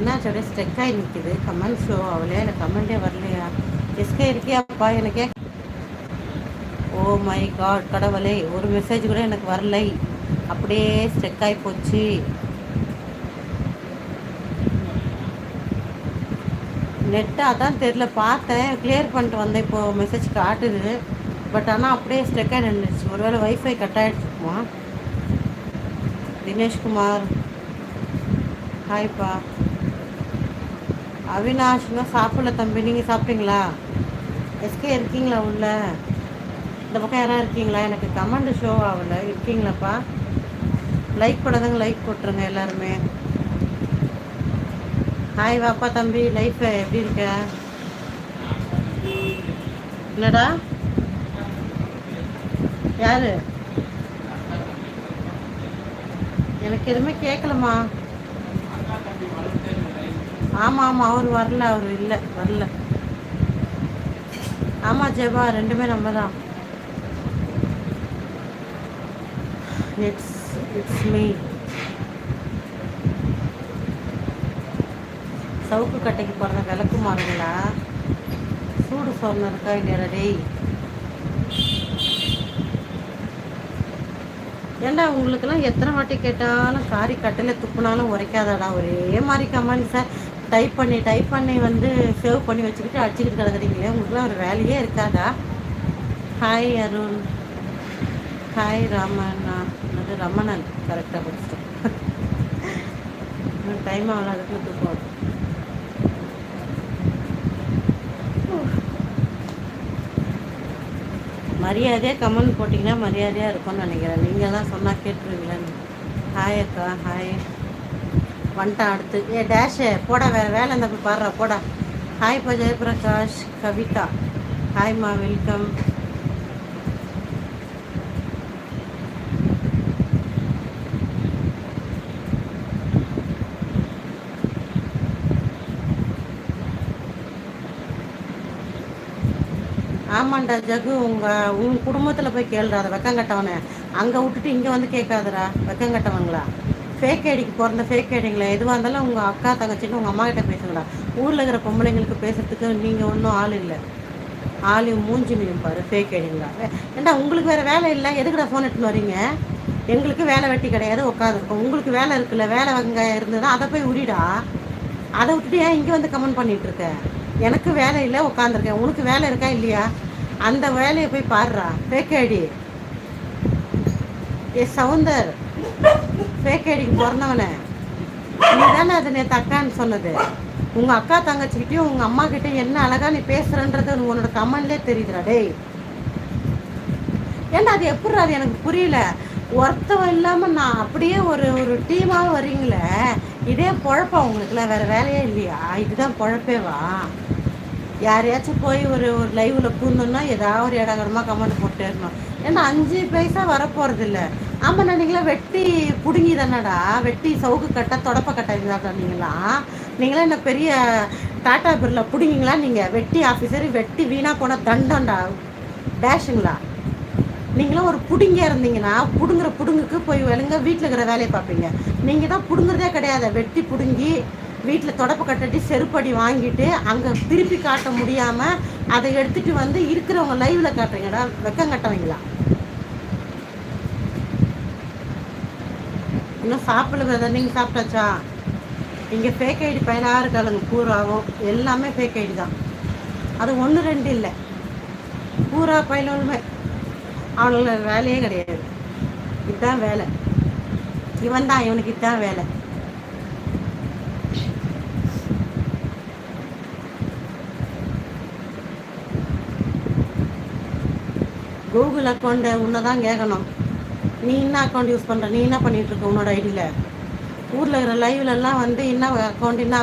என்னாச்சு? அப்படியே ஸ்டெக் ஆகி நிற்குது கமெண்ட் ஷோ அவளே இல்லை கமெண்டே வரலையா? எஸ்கே இருக்கியாப்பா? எனக்கே. ஓ மை காட் கடவுளே. ஒரு மெசேஜ் கூட எனக்கு வரலை. அப்படியே ஸ்ட்ரெக் ஆகி போச்சு. நெட்டாக தான் தெரில பார்த்தேன். கிளியர் பண்ணிட்டு வந்தேன். இப்போது மெசேஜ் காட்டுது. பட் ஆனால் அப்படியே ஸ்ட்ரெக்காக ஆகி நின்றுச்சு. ஒருவேளை வைஃபை கட் ஆகிடுச்சுக்குமா தினேஷ்குமார். ஹாய்ப்பா அவினாஷ் இன்னும் சாப்பிடல தம்பி. நீங்கள் சாப்பிட்டீங்களா? எஸ்கே இருக்கீங்களா உள்ள? இந்த பக்கம் யாராவது இருக்கீங்களா? எனக்கு கமெண்ட் ஷோ ஆகல. இருக்கீங்களாப்பா? லைக் பண்ணாதங்க லைக் போட்டுருங்க எல்லாருமே. ஹாய் வாப்பா தம்பி. லைஃப் எப்படி இருக்க? என்னடா? யாரு? எனக்கு எதுவுமே கேட்கலம்மா ஆமாம் ஆமாம் அவர் வரல அவர் இல்லை வரல. ஆமாம் ஜெபா ரெண்டுமே நம்ம தான் இட்ஸ் இட்ஸ் மீ சவுக்கு கட்டைக்கு பிறந்த விளக்குமாறுங்களா சூடு சொன்ன இருக்கா இல்லையா டேய்? ஏண்டா உங்களுக்கெல்லாம் எத்தனை வாட்டி கேட்டாலும் காரி கட்டையில் துப்புனாலும் உரைக்காதாடா. ஒரே மாதிரி கமெண்ட்ஸை டைப் பண்ணி டைப் பண்ணி வந்து சேவ் பண்ணி வச்சுக்கிட்டு அடிச்சுக்கிட்டு கிடக்குறீங்களே உங்களுக்குலாம் ஒரு வேலையே இருக்காதா? ஹாய் அருண் ஹாய் ராமண்ணா அது ரமணன் கரெக்டாக படிச்சிட்டேன். டைம் ஆகல அதுக்குள்ள தூக்கம் மரியாதையாக கமெண்ட் போட்டிங்கன்னா மரியாதையாக இருக்கும்னு நினைக்கிறேன். நீங்கள் தான் சொன்னால் கேட்டுருவீங்களேன்னு. ஹாய் அக்கா. ஹாய் வந்துட்டான் அடுத்து. ஏ டேஷு போடா வேறு வேலை இந்த போய் பாடுறா போடா. ஹாய்ப்பா ஜெயபிரகாஷ் கவிதா. ஹாய்மா வெல்கம் ஆமாண்டா ஜகு உங்கள் உன் குடும்பத்தில் போய் கேளுடா அதை வெக்கம் கட்டவனே. அங்கே விட்டுட்டு இங்கே வந்து கேட்காதடா வெக்கங்கட்டவங்களா ஃபேக் ஐடிக்கு பிறந்த ஃபேக் ஐடிங்களா எதுவாக இருந்தாலும் உங்கள் அக்கா தங்கச்சின்னு உங்கள் அம்மா கிட்ட பேசுங்களா ஊரில் இருக்கிற பொம்பளைங்களுக்கு பேசுறதுக்கு நீங்கள் ஒன்றும் ஆள் இல்லை. ஆள் மூஞ்சி மீன் பாரு ஃபேக் ஐடிங்களா ஏண்டா உங்களுக்கு வேறு வேலை இல்லை? எதுக்குடா ஃபோன் எடுத்துன்னு வரீங்க எங்களுக்கு வேலை வெட்டி கிடையாது உட்காந்துருக்கோம் உங்களுக்கு வேலை இருக்குல்ல வேலை அங்கே இருந்ததுன்னா அதை போய் உரிடா. அதை விட்டுட்டு ஏன் இங்கே வந்து கமெண்ட் பண்ணிட்டு இருக்க? எனக்கு வேலை இல்லை உட்காந்துருக்கேன் உனக்கு வேலை இருக்கா இல்லையா? அந்த வேலையை போய் பாடுறா ஃபேக் ஐடி ஏ சவுந்தர். ஃபேக் ஐடிக்கு பிறந்தவனே. நீ தானே அது நேற்று அக்கான்னு சொன்னது. உங்கள் அக்கா தங்கச்சிக்கிட்டையும் உங்கள் அம்மா கிட்டே என்ன அழகா நீ பேசுகிறன்றது உன்னோட கமெண்ட்லேயே தெரியுதுடா டேய். ஏன்னா அது எப்படி அது எனக்கு புரியல? ஒருத்தவன் இல்லாமல் நான் அப்படியே ஒரு ஒரு டீமாக வரீங்களே இதே குழப்பம் உங்களுக்குலாம் வேறு வேலையே இல்லையா? இதுதான் பொழப்பேவா? யாரையாச்சும் போய் ஒரு ஒரு லைவில் பூந்தோன்னா ஏதாவது ஒரு இடங்கரமாக கமெண்ட் போட்டேருணும் ஏன்னா அஞ்சு பைசா வரப்போகிறது இல்லை ஆமாம் நீங்களாம் வெட்டி பிடுங்கி தானடா வெட்டி சவுக்கு கட்ட தொடப்ப கட்ட நீங்களா? நீங்களாம் என்ன பெரிய டாட்டா பிரில் பிடிங்கிங்களா நீங்கள் வெட்டி ஆஃபீஸர் வெட்டி வீணாக போன தண்டம்டா. டேஷுங்களா நீங்களும் ஒரு புடுங்கியா இருந்தீங்கன்னா புடுங்குற புடுங்குக்கு போய் விழுங்க வீட்டில் இருக்கிற வேலையை பார்ப்பீங்க. நீங்கள் தான் புடுங்குறதே கிடையாது. வெட்டி பிடுங்கி வீட்டில் தொடப்பு கட்டட்டி செருப்படி வாங்கிட்டு அங்கே திருப்பி காட்ட முடியாமல் அதை எடுத்துகிட்டு வந்து இருக்கிறவங்க லைவில் காட்டுறீங்கடா வெக்கம் கட்டவங்களா? இன்னும் சாப்பிடல நீங்கள் சாப்பிட்டாச்சா? இங்கே ஃபேக் ஐடி பதினாறு இருக்காளுங்க பூராவும். எல்லாமே ஃபேக் ஐடி தான். அது ஒன்று ரெண்டு இல்லை. பூரா பயிலுமே அவனுங்களோட வேலையே கிடையாது. இதுதான் வேலை. இவன் தான் இவனுக்கு இதுதான் வேலை. கூகுள் அக்கௌண்ட்டை உன்னை தான் கேட்கணும் நீ என்ன அக்கௌண்ட் யூஸ் பண்ணுற நீ என்ன பண்ணிகிட்ருக்க உன்னோட ஐடியில் ஊரில் இருக்கிற லைவ்லலாம் வந்து என்ன அக்கௌண்ட் என்ன